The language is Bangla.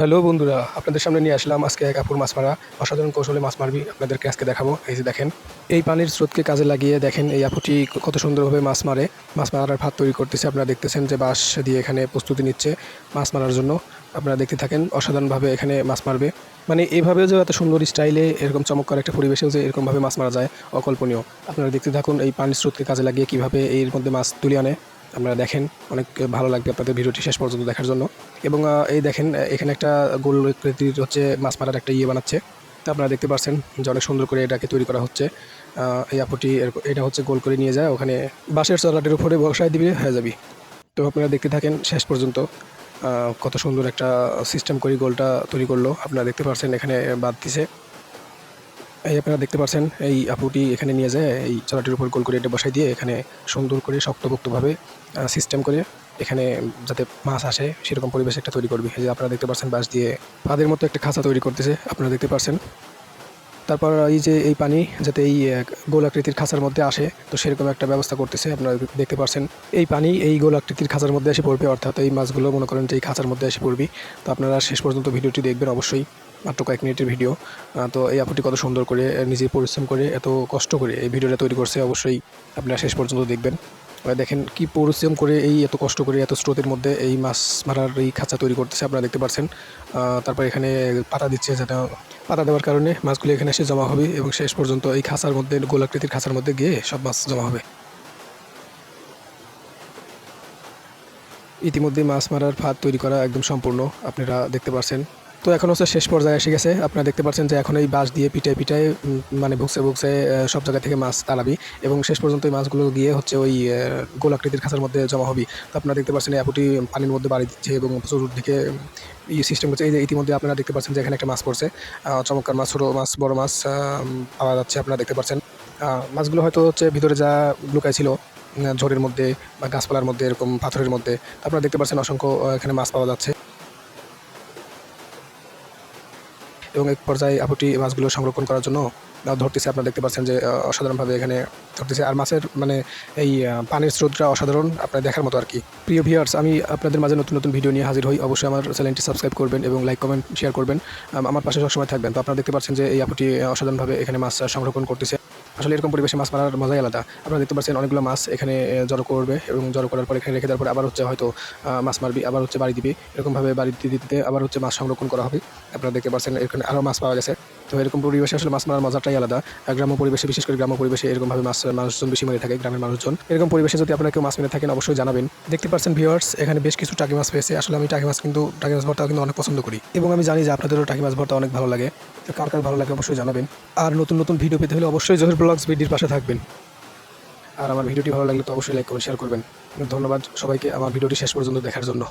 হ্যালো বন্ধুরা, আপনাদের সামনে নিয়ে আসলাম আজকে এক আপুর মাছ মারা। অসাধারণ কৌশলে মাছ মারবি, আপনাদেরকে আজকে দেখাবো। এই যে দেখেন, এই পানির স্রোতকে কাজে লাগিয়ে দেখেন এই আপুটি কত সুন্দরভাবে মাছ মারে। মাছ মারার ভাত তৈরি করতেছে, আপনারা দেখতেছেন যে বাঁশ দিয়ে এখানে প্রস্তুতি নিচ্ছে মাছ মারার জন্য। আপনারা দেখতে থাকেন, অসাধারণভাবে এখানে মাছ মারবে। মানে এইভাবে যে এত সুন্দর স্টাইলে, এরকম চমৎকার একটা পরিবেশেও যে এরকমভাবে মাছ মারা যায়, অকল্পনীয়। আপনারা দেখতে থাকুন এই পানির স্রোতকে কাজে লাগিয়ে কীভাবে এর মধ্যে মাছ তুলে আনে। আপনারা দেখেন, অনেক ভালো লাগবে আপনাদের ভিডিওটি শেষ পর্যন্ত দেখার জন্য। এবং এই দেখেন এখানে একটা গোল আকৃতির হচ্ছে মাছ মারার একটা ইয়ে বানাচ্ছে। তা আপনারা দেখতে পাচ্ছেন যে অনেক সুন্দর করে এটাকে তৈরি করা হচ্ছে। এই আপুটি এটা হচ্ছে গোল করে নিয়ে যায়, ওখানে বাঁশের চলাটের উপরে বসায় দিবে, হয়ে যাবি। তো আপনারা দেখতে থাকেন শেষ পর্যন্ত কত সুন্দর একটা সিস্টেম করে গোলটা তৈরি করল। আপনারা দেখতে পাচ্ছেন এখানে বাদ দিছে এই আপনারা দেখতে পাচ্ছেন এই আপুটি এখানে নিয়ে যায়, এই চলাটির উপর গোল করে এটা বসাই দিয়ে এখানে সুন্দর করে শক্তপোক্তভাবে সিস্টেম করে এখানে যাতে মাছ আসে, সেরকম পরিবেশ একটা তৈরি করবে। যে আপনারা দেখতে পাচ্ছেন বাঁশ দিয়ে ফাঁদের মতো একটা খাঁচা তৈরি করতেছে, আপনারা দেখতে পাচ্ছেন তারপর এই যে এই পানি যাতে এই গোল আকৃতির খাঁচার মধ্যে আসে, তো সেরকম একটা ব্যবস্থা করতেছে, আপনারা দেখতে পাচ্ছেন এই পানি এই গোল আকৃতির খাঁচার মধ্যে এসে পড়বে, অর্থাৎ এই মাছগুলো মনে করেন যে এই খাঁচার মধ্যে এসে পড়বি। তো আপনারা শেষ পর্যন্ত ভিডিওটি দেখবেন অবশ্যই, মাত্র কয়েক মিনিটের ভিডিও। তো এই আপুটি কত সুন্দর করে নিজে পরিশ্রম করে, এত কষ্ট করে এই ভিডিওটা তৈরি করছে, অবশ্যই আপনারা শেষ পর্যন্ত দেখবেন। দেখেন কি পরিশ্রম করে এই এত কষ্ট করে, এত স্রোতের মধ্যে এই মাছ মারার এই খাঁচা তৈরি করতেছে আপনারা দেখতে পাচ্ছেন। তারপর এখানে পাতা দিচ্ছে যাতে পাতা দেওয়ার কারণে মাছগুলি এখানে এসে জমা হবে এবং শেষ পর্যন্ত এই খাঁচার মধ্যে, গোলাকৃতির খাঁচার মধ্যে গিয়ে সব মাছ জমা হবে। ইতিমধ্যে মাছ মারার ফাঁদ তৈরি করা একদম সম্পূর্ণ, আপনারা দেখতে পাচ্ছেন তো এখন হচ্ছে শেষ পর্যায়ে এসে গেছে। আপনারা দেখতে পাচ্ছেন যে এখন এই বাঁশ দিয়ে পিটায় পিটায় মানে ভুকসে ভুকসে সব জায়গা থেকে মাছ তাড়াবি এবং শেষ পর্যন্ত এই মাছগুলো গিয়ে হচ্ছে ওই গোলাকৃতির খাঁচার মধ্যে জমা হবে। তো আপনারা দেখতে পাচ্ছেন আপুটি পানির মধ্যে বাড়ি দিচ্ছে এবং চতুর্দিকে এই সিস্টেম করছে এই যে ইতিমধ্যে আপনারা দেখতে পাচ্ছেন যে এখানে একটা মাছ পড়ছে। চমৎকার মাছ, ছোটো মাছ, বড় মাছ পাওয়া যাচ্ছে আপনারা দেখতে পাচ্ছেন। মাছগুলো হয়তো হচ্ছে ভিতরে যা লুকায় ছিল ঝড়ের মধ্যে বা গাছপালার মধ্যে, এরকম পাথরের মধ্যে। আপনারা দেখতে পাচ্ছেন অসংখ্য এখানে মাছ পাওয়া যাচ্ছে। এবং এক পর্যায়ে আপুটি মাছগুলো সংরক্ষণ করার জন্য ধরতেছে আপনারা দেখতে পাচ্ছেন যে অসাধারণভাবে এখানে ধরতেছে। আর মাছের মানে এই পানির স্রোতটা অসাধারণ আপনার দেখার মতো আর কি প্রিয় ভিউয়ার্স আমি আপনাদের মাঝে নতুন নতুন ভিডিও নিয়ে হাজির হই। অবশ্যই আমার চ্যানেলটি সাবস্ক্রাইব করবেন এবং লাইক কমেন্ট শেয়ার করবেন। আমার পাশে সবসময় থাকবেন। তো আপনারা দেখতে পাচ্ছেন যে, এই আপুটি অসাধারণভাবে এখানে মাছ সংরক্ষণ করতেছে। আসলে এরকম পরিবেশে মাছ মারার মজাই আলাদা। আপনারা দেখতে পাচ্ছেন অনেকগুলো মাছ এখানে জড়ো করবে এবং জড়ো করার পর এখানে রেখে দেওয়ার পরে আবার হচ্ছে হয়তো মাছ মারবি, আবার হচ্ছে বাড়ি দিবি। এরকমভাবে বাড়ি দিতে দিতে আবার হচ্ছে মাছ সংরক্ষণ করা হবে। আপনারা দেখতে পাচ্ছেন এখানে আরও মাছ পাওয়া গেছে। তো এরকম পরিবেশে আসলে মাছ মারার মজাটাই আলাদা। গ্রাম্য পরিবেশে, বিশেষ করে গ্রাম্য পরিবেশে এরকমভাবে মাছ, মানুষজন বেশি মেরে থাকে গ্রামের মানুষজন। এরকম পরিবেশে যদি আপনারা কেউ মাছ মেরে থাকেন, অবশ্যই জানাবেন। দেখতে পাচ্ছেন ভিউয়ার্স এখানে বেশ কিছু টাকি মাছ পেয়েছে। আসলে আমি টাকি মাছ কিন্তু, টাকি মাছ ভর্তা কিন্তু অনেক পছন্দ করি। এবং আমি জানি যে আপনাদেরও টাকি মাছ ভর্তা অনেক ভালো লাগে। তো কার কার ভালো লাগে অবশ্যই জানাবেন। আর নতুন নতুন ভিডিও পেতে হলে অবশ্যই জহির ব্লগস ভিডিওর পাশে থাকবেন। আর আমার ভিডিওটি ভালো লাগলে তো অবশ্যই লাইক করে শেয়ার করবেন। ধন্যবাদ সবাইকে। আমার ভিডিওটি শেষ পর্যন্ত দেখার জন্য।